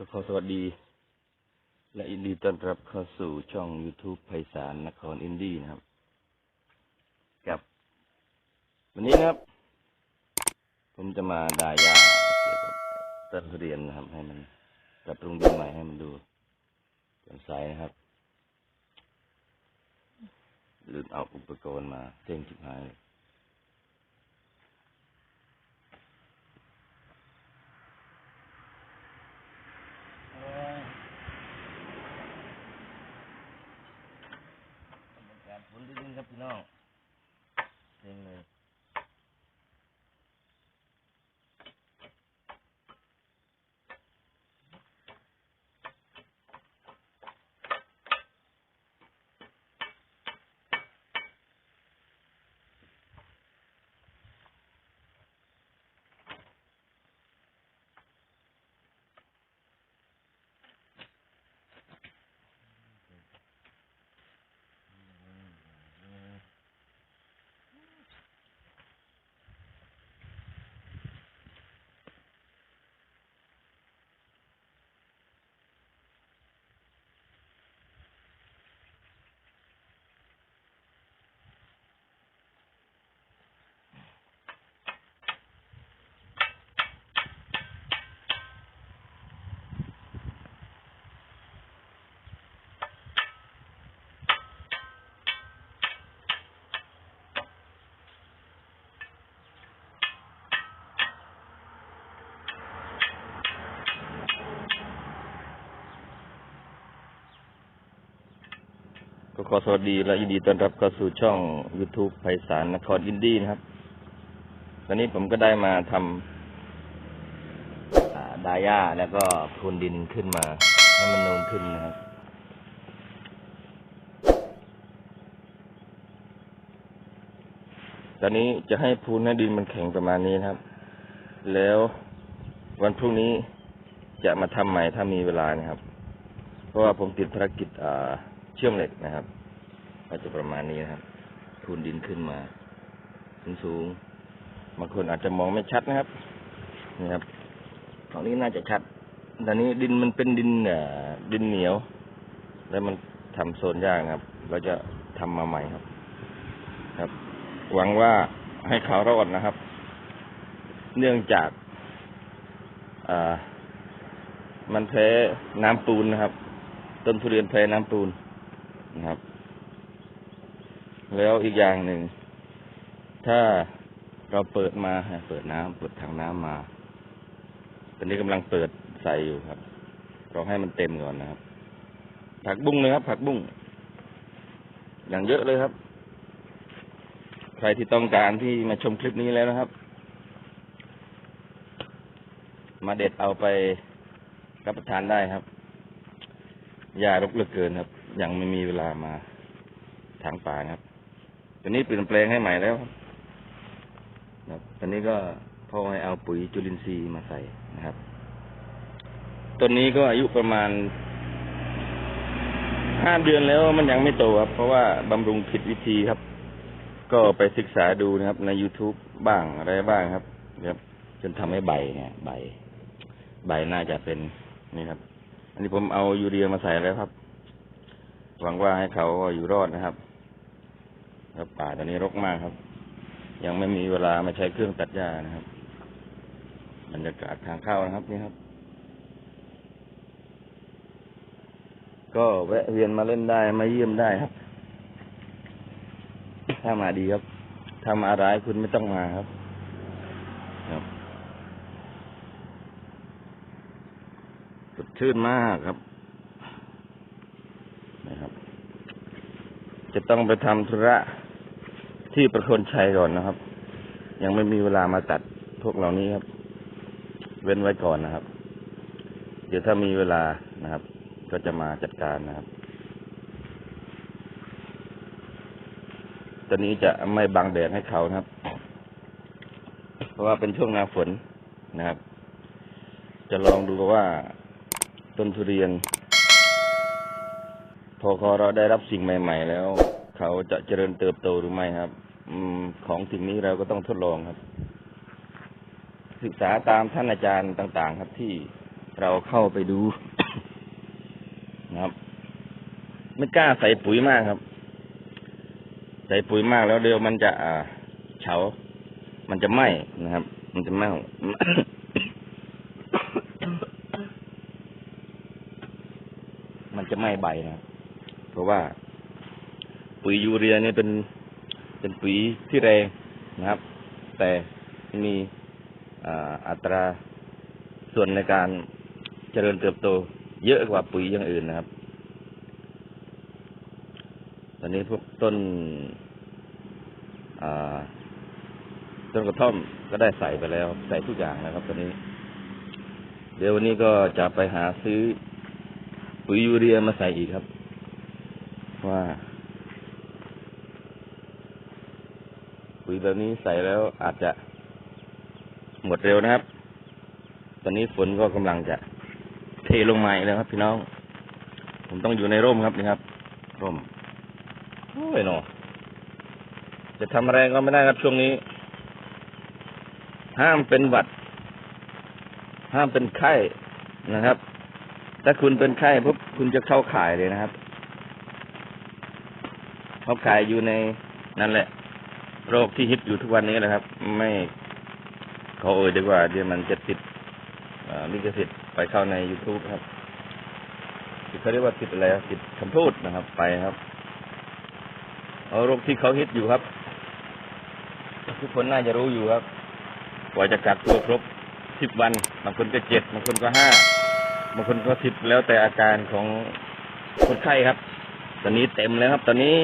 ทุก็ขอสวัสดี และยินดีต้อนรับเข้าสู่ช่อง YouTube ไพศาลนครอินดี้นะครับ กับ วันนี้นะครับ ผมจะมาดายาเกี่ยวกับต้นทุเรียนนะครับ ให้มันปรับปรุงดินใหม่ให้มันดูสดใสนะครับลืมเอาอุปกรณ์มาเจ๊งชิบหายเลย บนดินครับพี่น้องเซ็งเลย ก็ขอสวัสดีและยินดีต้อนรับเข้าสู่ช่อง YouTube ไพศาลนครอินดี้นะครับ ตอนนี้ผมก็ได้มาทำดาย่าแล้วก็พรวนดินขึ้นมา ให้มันนูนขึ้นนะครับ ตอนนี้จะให้พูนให้ดินมันแข็งประมาณนี้นะครับ แล้ววันพรุ่งนี้จะมาทำใหม่ถ้ามีเวลานะครับ เพราะว่าผมติดภารกิจอ่า เชื่อมเหล็กนะครับก็จะประมาณนี้นะครับพูนดินขึ้นมาสูงสูงๆบางคนอาจจะมองไม่ชัดนะครับนี่ครับของนี้น่าจะชัดแตอนนี้ดินมันเป็นดินเอ่อดินเหนียว แล้วมันทำโซนยากนะครับเราจะทำมาใหม่ครับ ครับ หวังว่าให้เขารอดนะครับ เนื่องจากอ่ามันแพ้น้ำปูนนะครับ ต้นทุเรียนแพ้น้ำปูน นะครับ แล้วอีกอย่างหนึ่ง ถ้าเราเปิดมาเปิดน้ำเปิดถังน้ำมา ตอนนี้กำลังเปิดใส่อยู่ครับ เราให้มันเต็มก่อนนะครับ ผักบุ้งเลยครับ ผักบุ้งอย่างเยอะเลยครับ ใครที่ต้องการที่มาชมคลิปนี้แล้วนะครับ มาเด็ดเอาไปรับประทานได้ครับยารกเหลือเกินครับ ยังไม่มีเวลามาทางป่านะครับตอนนี้เปลี่ยนแปลงให้ใหม่แล้วครับครับตอนนี้ก็พ่อให้เอาปุ๋ยจุลินทรีย์มาใส่นะครับต้นนี้ก็อายุประมาณห้าเดือนแล้วมันยังไม่โตครับ เพราะว่าบำรุงผิดวิธีครับ ก็ไปศึกษาดูนะครับ ใน YouTube บ้างอะไรบ้างครับครับ จนทำให้ใบเนี่ยใบ ใบน่าจะเป็นนี่ครับ อันนี้ผมเอายูเรียมาใส่แล้วครับ หวังว่าให้เขาอยู่รอดนะครับครับป่าตอนนี้รกมากครับ ยังไม่มีเวลามาใช้เครื่องตัดหญ้านะครับบรรยากาศทางเข้านะครับนี่ครับ ก็แวะเวียนมาเล่นได้มาเยี่ยมได้ครับ ถ้ามาดีครับ ถ้ามาร้ายคุณไม่ต้องมาครับครับสดชื่นมากครับนะครับ จะต้องไปทำธุระที่ประคนชัยก่อนนะครับ ยังไม่มีเวลามาตัดพวกเหล่านี้ครับ เว้นไว้ก่อนนะครับ เดี๋ยวถ้ามีเวลานะครับ ก็จะมาจัดการนะครับ ตอนนี้จะไม่บังแดดให้เขานะครับ เพราะว่าเป็นช่วงหน้าฝนนะครับ จะลองดูว่าต้นทุเรียน พอเราได้รับสิ่งใหม่ ๆ แล้ว เขาจะเจริญเติบโตหรือไม่ครับ อืม ของสิ่งนี้เราก็ต้องทดลองครับ ศึกษาตามท่านอาจารย์ต่าง ๆ ครับที่เราเข้าไปดูนะครับ ไม่กล้าใส่ปุ๋ยมากครับ ใส่ปุ๋ยมากแล้วเดี๋ยวมันจะอ่าเฉา มันจะไหม้นะครับ มันจะไหม้มันจะไหม้ใบนะครับ ราะว่า ปุ๋ยยูเรียเนี่ยเป็นเป็นปุ๋ยที่แรงนะครับ แต่มีอัตราส่วนในการเจริญเติบโต เยอะกว่าปุ๋ยอย่างอื่นนะครับ ตอนนี้พวกต้นต้นกระท่อมก็ได้ใส่ไปแล้ว ใส่ทุกอย่างนะครับ ตอนนี้ เดี๋ยววันนี้ก็จะไปหาซื้อปุ๋ยยูเรียมาใส่อีกครับ ว่าปุ๋ยแบบนี้ใส่แล้วอาจจะหมดเร็วนะครับ ตอนนี้ฝนก็กำลังจะเทลงมาแล้วครับ พี่น้อง ผมต้องอยู่ในร่มครับนี่ครับ ร่มโอ้ยเนอจะทำอะไรก็ไม่ได้ครับช่วงนี้ ห้ามเป็นหวัด ห้ามเป็นไข้นะครับ ถ้าคุณเป็นไข้ปุ๊บคุณจะเข้าข่ายเลยนะครับ เขาขายอยู่ในนั่นแหละ โรคที่ฮิตอยู่ทุกวันนี้แหละครับ ไม่เขาเอ่ยดีกว่าเดี๋ยวมันจะติดลิขสิทธิ์ไปเข้าใน YouTube ครับที่เขาเรียกว่าติดอะไรติดคำพูดนะครับ ไปครับ เอาโรคที่เขาฮิตอยู่ครับ ทุกคนน่าจะรู้อยู่ครับกว่าจะกักตัวครบสิบวันบางคนก็เจ็ดบางคนก็ห้าบางคนก็สิบแล้วแต่อาการของคนไข้ครับ ตอนนี้เต็มแล้วครับ ตอนนี้